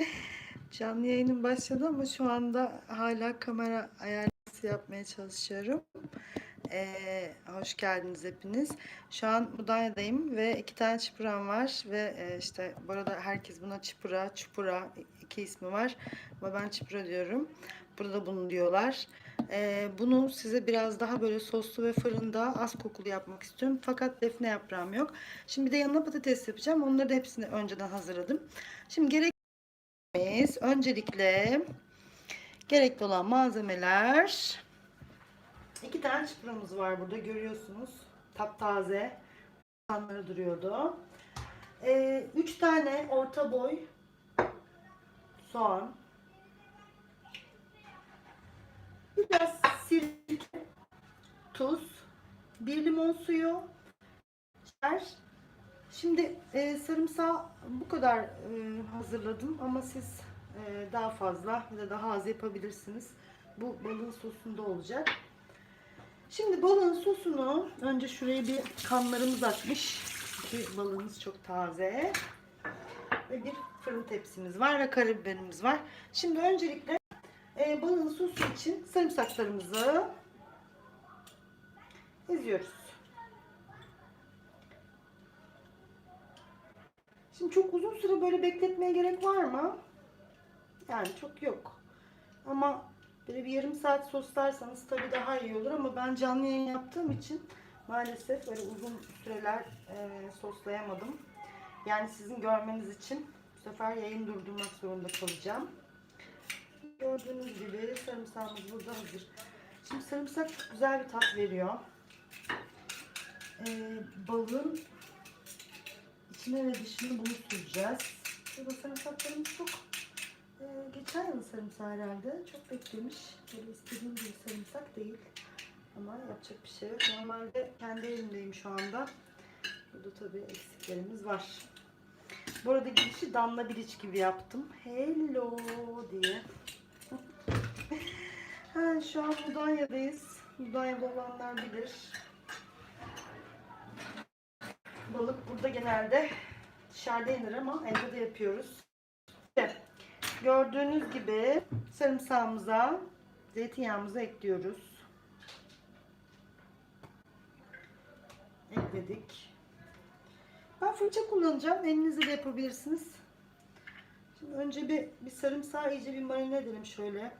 Canlı yayının başladı ama şu anda hala kamera ayarlaması yapmaya çalışıyorum. Ee, hoş geldiniz hepiniz. Şu an Mudanya'dayım ve iki tane çıpıram var ve e, işte bu arada herkes buna çıpıra, çupura iki ismi var ama ben çıpıra diyorum. Burada bunu diyorlar. Ee, bunu size biraz daha böyle soslu ve fırında az kokulu yapmak istiyorum. Fakat defne yaprağım yok. Şimdi bir de yanına patates yapacağım. Onları da hepsini önceden hazırladım. Şimdi gerek öncelikle gerekli olan malzemeler iki tane çıpramız var burada görüyorsunuz. Taptaze kanları duruyordu. Ee, üç tane orta boy soğan. Biraz sirke, tuz, bir limon suyu, şeker. Şimdi e, sarımsağı bu kadar e, hazırladım ama siz e, daha fazla ya da daha az yapabilirsiniz. Bu balığın sosunda olacak. Şimdi balığın sosunu önce şuraya bir kanlarımız akmış ki balığımız çok taze ve bir fırın tepsimiz var ve karabiberimiz var. Şimdi öncelikle e, balığın sosu için sarımsaklarımızı eziyoruz. Şimdi çok uzun süre böyle bekletmeye gerek var mı? Yani çok yok. Ama böyle bir yarım saat soslarsanız tabii daha iyi olur ama ben canlı yayın yaptığım için maalesef böyle uzun süreler e, soslayamadım. Yani sizin görmeniz için bu sefer yayın durdurmak zorunda kalacağım. Gördüğünüz gibi sarımsağımız burada hazır. Şimdi sarımsak güzel bir tat veriyor. Ee, balığın içine ve dışına bunu süreceğiz. Şurada sarımsaklarımız çok e, geçen yıl sarımsağı herhalde. Çok beklemiş. Böyle istediğim gibi sarımsak değil. Ama yapacak bir şey yok. Normalde kendi elimdeyim şu anda. Burada tabii eksiklerimiz var. Bu arada girişi Damla Bilic gibi yaptım. Hello diye. ha, şu an Mudanya'dayız. Mudanya'da olanlar bilir. Balık burada genelde dışarıda yenir ama evde de yapıyoruz. Evet. Gördüğünüz gibi sarımsağımıza zeytinyağımızı ekliyoruz. Ekledik. Ben fırça kullanacağım. Elinizle de yapabilirsiniz. Şimdi önce bir, bir sarımsağı iyice bir marine edelim şöyle.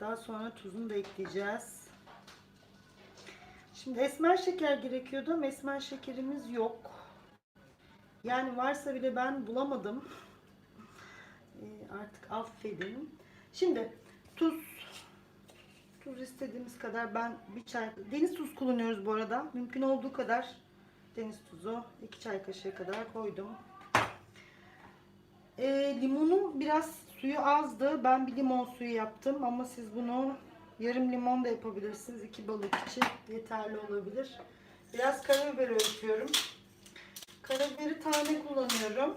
Daha sonra tuzunu da ekleyeceğiz. Şimdi esmer şeker gerekiyordu ama esmer şekerimiz yok. Yani varsa bile ben bulamadım. Ee, artık affedin. Şimdi tuz. Tuz istediğimiz kadar ben bir çay deniz tuz kullanıyoruz bu arada. Mümkün olduğu kadar deniz tuzu 2 çay kaşığı kadar koydum. E, limonun biraz suyu azdı. Ben bir limon suyu yaptım ama siz bunu yarım limon da yapabilirsiniz. iki balık için yeterli olabilir. Biraz karabiber öğütüyorum. Karabiberi tane kullanıyorum.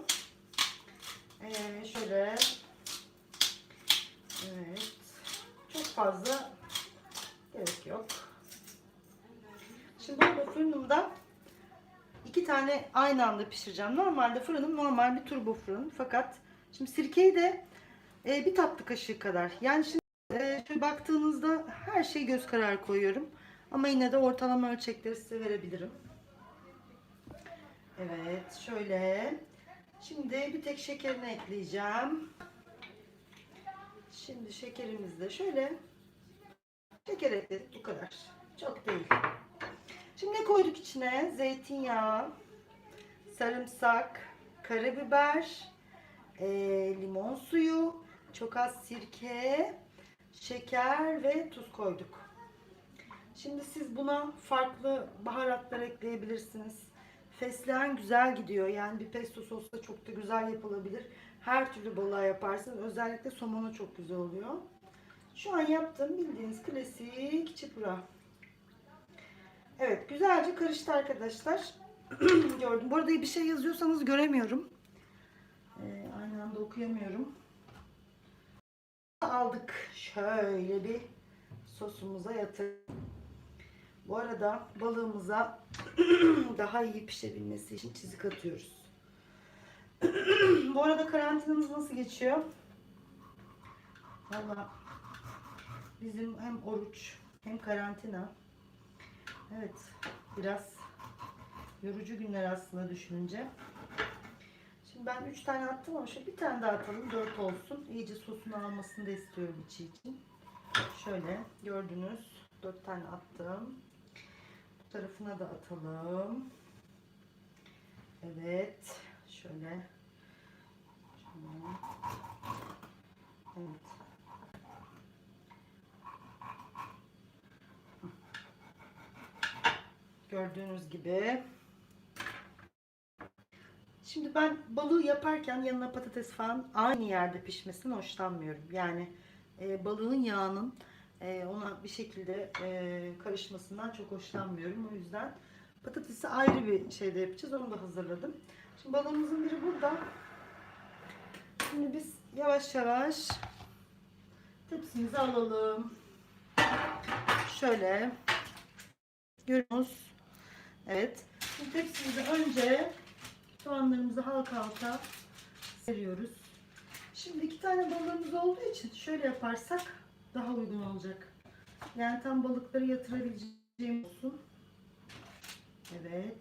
Ee, şöyle. Evet. Çok fazla gerek yok. Şimdi burada fırınımda iki tane aynı anda pişireceğim. Normalde fırınım normal bir turbo fırın. Fakat şimdi sirkeyi de e, bir tatlı kaşığı kadar. Yani şimdi e, baktığınızda her şeyi göz kararı koyuyorum. Ama yine de ortalama ölçekleri size verebilirim. Evet şöyle. Şimdi bir tek şekerini ekleyeceğim. Şimdi şekerimizi de şöyle şeker ekledik bu kadar. Çok değil. Şimdi ne koyduk içine? Zeytinyağı, sarımsak, karabiber, e, limon suyu, çok az sirke, şeker ve tuz koyduk. Şimdi siz buna farklı baharatlar ekleyebilirsiniz. Fesleğen güzel gidiyor. Yani bir pesto sosla çok da güzel yapılabilir. Her türlü balığa yaparsınız. Özellikle somona çok güzel oluyor. Şu an yaptığım bildiğiniz klasik çipura. Evet güzelce karıştı arkadaşlar. Gördüm. Bu arada bir şey yazıyorsanız göremiyorum. Ee, aynı anda okuyamıyorum. Aldık. Şöyle bir sosumuza yatırdık. Bu arada balığımıza daha iyi pişebilmesi için çizik atıyoruz. Bu arada karantinamız nasıl geçiyor? Valla bizim hem oruç hem karantina. Evet biraz yorucu günler aslında düşününce. Şimdi ben 3 tane attım ama şöyle bir tane daha atalım 4 olsun. İyice sosunu almasını da istiyorum içi için. Şöyle gördünüz 4 tane attım. Bu tarafına da atalım. Evet. Şöyle. Şöyle. Evet. Gördüğünüz gibi. Şimdi ben balığı yaparken yanına patates falan aynı yerde pişmesini hoşlanmıyorum. Yani e, balığın yağının e, ona bir şekilde e, karışmasından çok hoşlanmıyorum. O yüzden patatesi ayrı bir şeyde yapacağız. Onu da hazırladım. Şimdi balığımızın biri burada. Şimdi biz yavaş yavaş tepsimizi alalım. Şöyle görüyorsunuz. Evet. Şimdi tepsimizi önce soğanlarımızı halka halka seriyoruz. Şimdi iki tane balığımız olduğu için şöyle yaparsak daha uygun olacak. Yani tam balıkları yatırabileceğim olsun. Evet.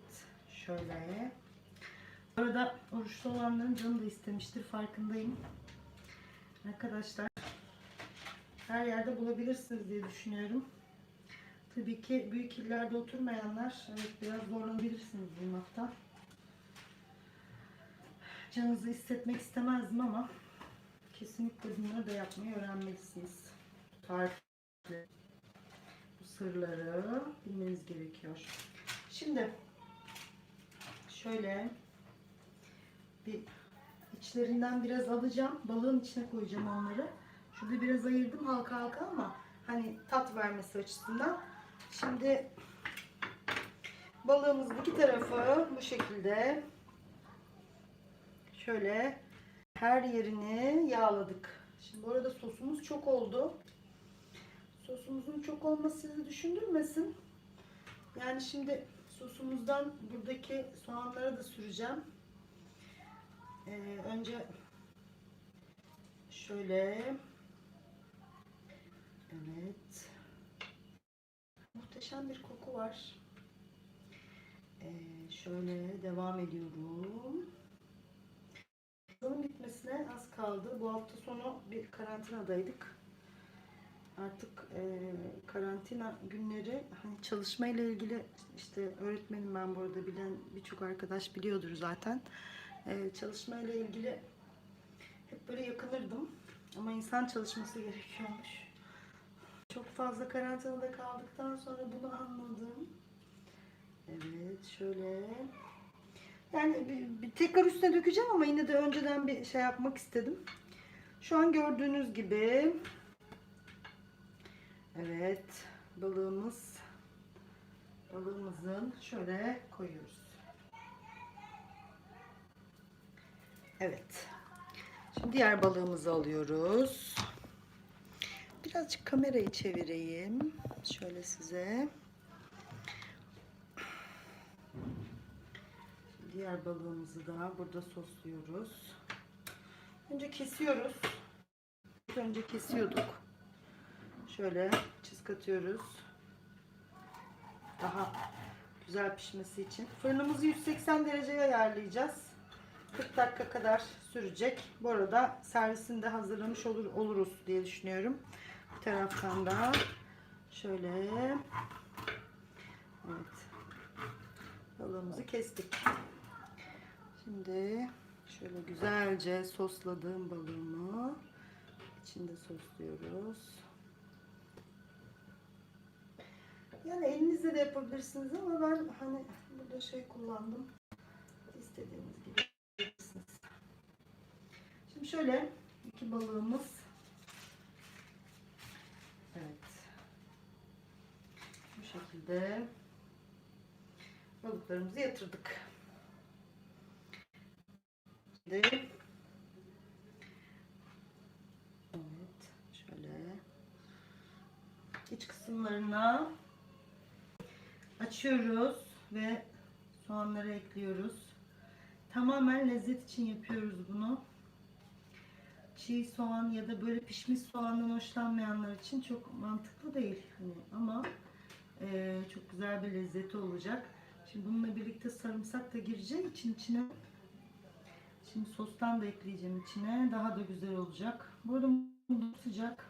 Şöyle. Bu arada oruçlu olanların canı da istemiştir. Farkındayım. Arkadaşlar her yerde bulabilirsiniz diye düşünüyorum. Tabii ki büyük illerde oturmayanlar evet biraz zorlanabilirsiniz bulmakta. Canınızı hissetmek istemezdim ama kesinlikle bunları da yapmayı öğrenmelisiniz. Tarifleri, bu sırları bilmeniz gerekiyor. Şimdi şöyle bir içlerinden biraz alacağım. Balığın içine koyacağım onları. Şurada biraz ayırdım halka halka ama hani tat vermesi açısından. Şimdi balığımızın iki tarafı bu şekilde şöyle her yerini yağladık. Şimdi bu arada sosumuz çok oldu. Sosumuzun çok olması sizi düşündürmesin. Yani şimdi sosumuzdan buradaki soğanlara da süreceğim. Ee, önce şöyle evet muhteşem bir koku var. Ee, şöyle devam ediyorum. Yılın bitmesine az kaldı. Bu hafta sonu bir karantinadaydık. Artık e, karantina günleri hani çalışma ile ilgili işte öğretmenim ben burada bilen birçok arkadaş biliyordur zaten. E, çalışma ile ilgili hep böyle yakınırdım. Ama insan çalışması gerekiyormuş. Çok fazla karantinada kaldıktan sonra bunu anladım. Evet şöyle yani tekrar üstüne dökeceğim ama yine de önceden bir şey yapmak istedim. Şu an gördüğünüz gibi evet balığımız balığımızın şöyle koyuyoruz. Evet. Şimdi diğer balığımızı alıyoruz. Birazcık kamerayı çevireyim. Şöyle size. Diğer balığımızı da burada sosluyoruz. Önce kesiyoruz. Önce kesiyorduk. Şöyle çizik atıyoruz. Daha güzel pişmesi için. Fırınımızı 180 dereceye ayarlayacağız. 40 dakika kadar sürecek. Bu arada servisini de hazırlamış olur, oluruz diye düşünüyorum. Bir taraftan da şöyle evet balığımızı kestik. Şimdi şöyle güzelce sosladığım balığımı içinde sosluyoruz. Yani elinizle de yapabilirsiniz ama ben hani burada şey kullandım. İstediğiniz gibi yapabilirsiniz. Şimdi şöyle iki balığımız Evet. Bu şekilde balıklarımızı yatırdık. Evet, şöyle iç kısımlarına açıyoruz ve soğanları ekliyoruz. tamamen lezzet için yapıyoruz bunu. Çiğ soğan ya da böyle pişmiş soğandan hoşlanmayanlar için çok mantıklı değil. Hani ama e, çok güzel bir lezzeti olacak. Şimdi bununla birlikte sarımsak da girecek için içine. Şimdi sostan da ekleyeceğim içine. Daha da güzel olacak. Bu arada sıcak.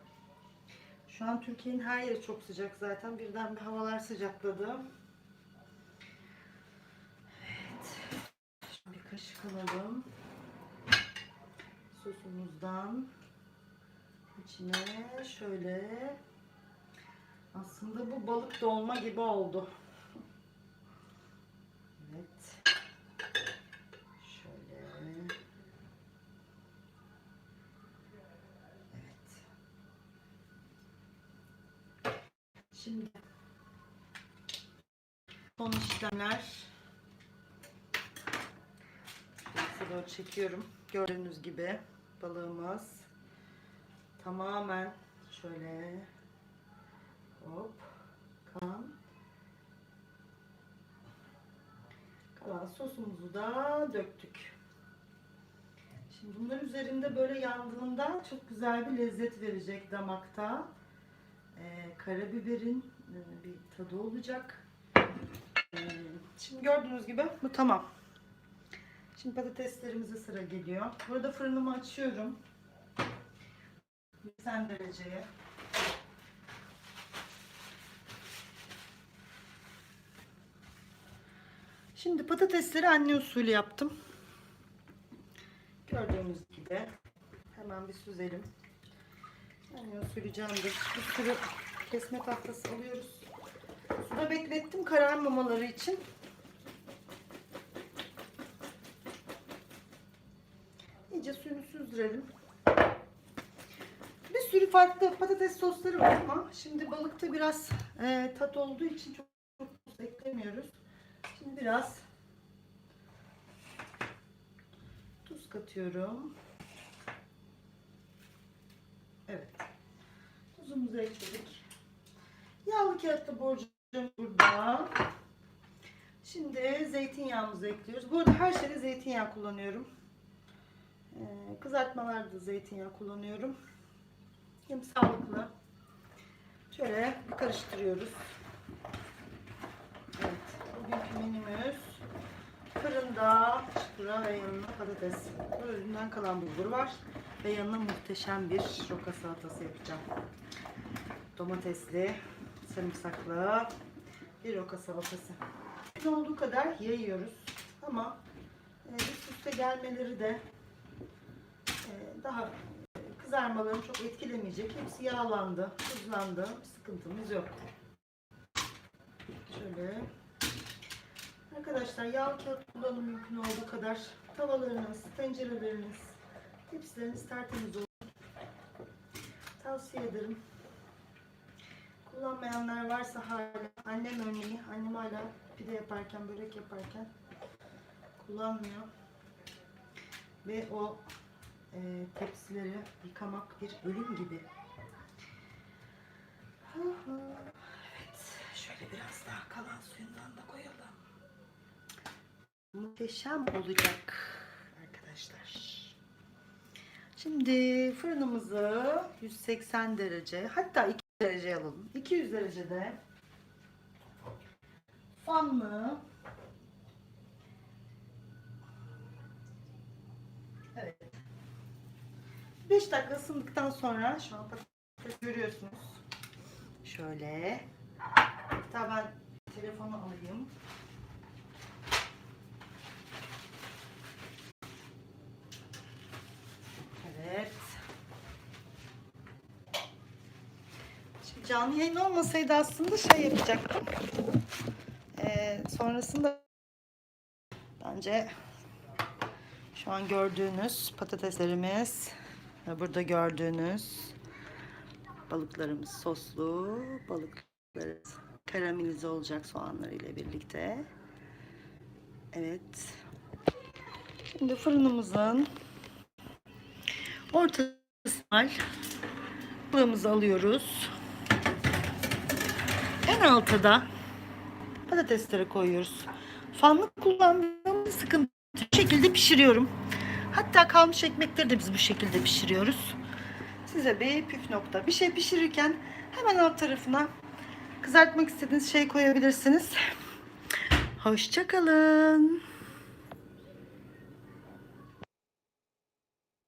Şu an Türkiye'nin her yeri çok sıcak zaten. Birden bir havalar sıcakladı. Evet. Şimdi bir kaşık alalım. Sosumuzdan içine şöyle aslında bu balık dolma gibi oldu. Evet. Şöyle. Evet. Şimdi işlemler. Size çekiyorum. Gördüğünüz gibi balığımız tamamen şöyle hop kan kalan sosumuzu da döktük. Şimdi bunlar üzerinde böyle yandığında çok güzel bir lezzet verecek damakta. Ee, karabiberin e, bir tadı olacak. Şimdi gördüğünüz gibi bu tamam. Şimdi patateslerimize sıra geliyor. Burada fırınımı açıyorum. 180 dereceye. Şimdi patatesleri anne usulü yaptım. Gördüğünüz gibi. Hemen bir süzelim. Anne usulü candır. Bir sürü kesme tahtası alıyoruz. Suda beklettim kararmamaları için. İyice suyunu süzdürelim. Bir sürü farklı patates sosları var ama şimdi balıkta biraz e, tat olduğu için çok, çok eklemiyoruz. Şimdi biraz tuz katıyorum. Evet. Tuzumuzu ekledik. Yağlı kağıtlı borcam burada. Şimdi zeytinyağımızı ekliyoruz. Bu arada her şeyde zeytinyağı kullanıyorum. Ee, kızartmalarda zeytinyağı kullanıyorum. Hem sağlıklı. Şöyle bir karıştırıyoruz. Evet. Bugünkü menümüz fırında çukura ve yanına patates. Üründen kalan bulgur var. Ve yanına muhteşem bir roka salatası yapacağım. Domatesli, sarımsaklı bir roka salatası. Ne olduğu kadar yayıyoruz. Ama e, üst üste gelmeleri de e, daha e, kızarmalarını çok etkilemeyecek. Hepsi yağlandı, tuzlandı. Bir sıkıntımız yok. Şöyle. Arkadaşlar yağ kağıt kullanın mümkün olduğu kadar. Tavalarınız, tencereleriniz, tepsileriniz tertemiz olsun. Tavsiye ederim. Kullanmayanlar varsa hala annem örneği, annem hala pide yaparken, börek yaparken kullanmıyor. Ve o e, tepsileri yıkamak bir ölüm gibi. Evet, şöyle biraz daha kalan suyundan da koyalım. Muhteşem olacak arkadaşlar. Şimdi fırınımızı 180 derece hatta 200 derece alalım. 200 derecede fanlı Evet. 5 dakika ısındıktan sonra şu an patates görüyorsunuz. Şöyle. Hatta ben telefonu alayım. Evet. Şimdi canlı yayın olmasaydı aslında şey yapacaktım. Ee, sonrasında bence şu an gördüğünüz patateslerimiz ve burada gördüğünüz balıklarımız soslu balıkları karamelize olacak soğanlar ile birlikte. Evet. Şimdi fırınımızın ortasına balığımızı alıyoruz. En alta da patatesleri koyuyoruz. Fanlı kullandığımız sıkıntı şekilde pişiriyorum. Hatta kalmış ekmekleri de biz bu şekilde pişiriyoruz. Size bir püf nokta. Bir şey pişirirken hemen alt tarafına kızartmak istediğiniz şey koyabilirsiniz. Hoşçakalın.